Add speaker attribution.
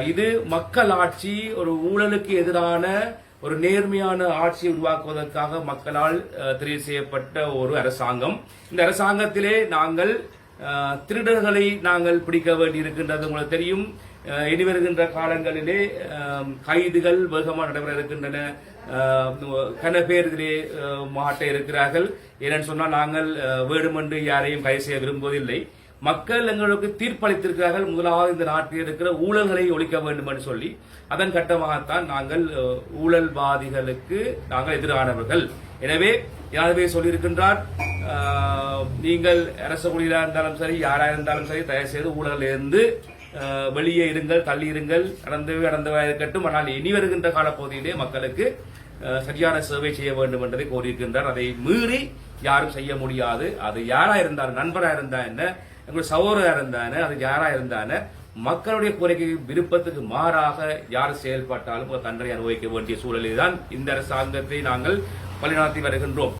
Speaker 1: இது மக்கள் ஆட்சி ஒரு ஊழலுக்கு எதிரான ஒரு நேர்மையான ஆட்சியை உருவாக்குவதற்காக மக்களால் தெரிவு செய்யப்பட்ட ஒரு அரசாங்கம். இந்த அரசாங்கத்திலே நாங்கள் திருடர்களை நாங்கள் பிடிக்க வேண்டியிருக்கின்றது உங்களுக்கு தெரியும். இனி வருகின்ற காலங்களிலே கைதுகள் வேகமாக நடைபெற இருக்கின்றன. அஹ், கன பேர் இதிலே மாட்ட இருக்கிறார்கள். ஏனென்று சொன்னால் நாங்கள் வேடுமென்று யாரையும் கைது செய்ய விரும்புவதில்லை. மக்கள் எங்களுக்கு தீர்ப்பளித்திருக்கிறார்கள். முதலாவது இந்த நாட்டில் இருக்கிற ஊழல்களை ஒழிக்க வேண்டும் என்று சொல்லி அதன் கட்டமாகத்தான் நாங்கள் ஊழல்வாதிகளுக்கு நாங்கள் எதிரானவர்கள். எனவே யாரவே சொல்லியிருக்கின்றார் நீங்கள் அரச ஊழியராக இருந்தாலும் சரி யாராக இருந்தாலும் சரி தயவு செய்து ஊழலிலிருந்து வெளியே இருங்கள் தள்ளி இருங்கள். நடந்தவே நடந்தவா இருக்கட்டும். ஆனால் இனி வருகின்ற காலப்பகுதியிலே மக்களுக்கு சரியான சேவை செய்ய வேண்டும் என்பதை கோரியிருக்கின்றார். அதை மீறி யாரும் செய்ய முடியாது. அது யாரா இருந்தாலும் நண்பராக இருந்தா என்ன எங்களுடைய சகோதரா இருந்தானே அது யாரா இருந்தானே மக்களுடைய கோரிக்கை விருப்பத்துக்கு மாறாக யார் செயல்பட்டாலும் ஒரு தண்டனை அனுபவிக்க வேண்டிய சூழலில் தான் இந்த அரசாங்கத்தை நாங்கள் வழிநடத்தி வருகின்றோம்.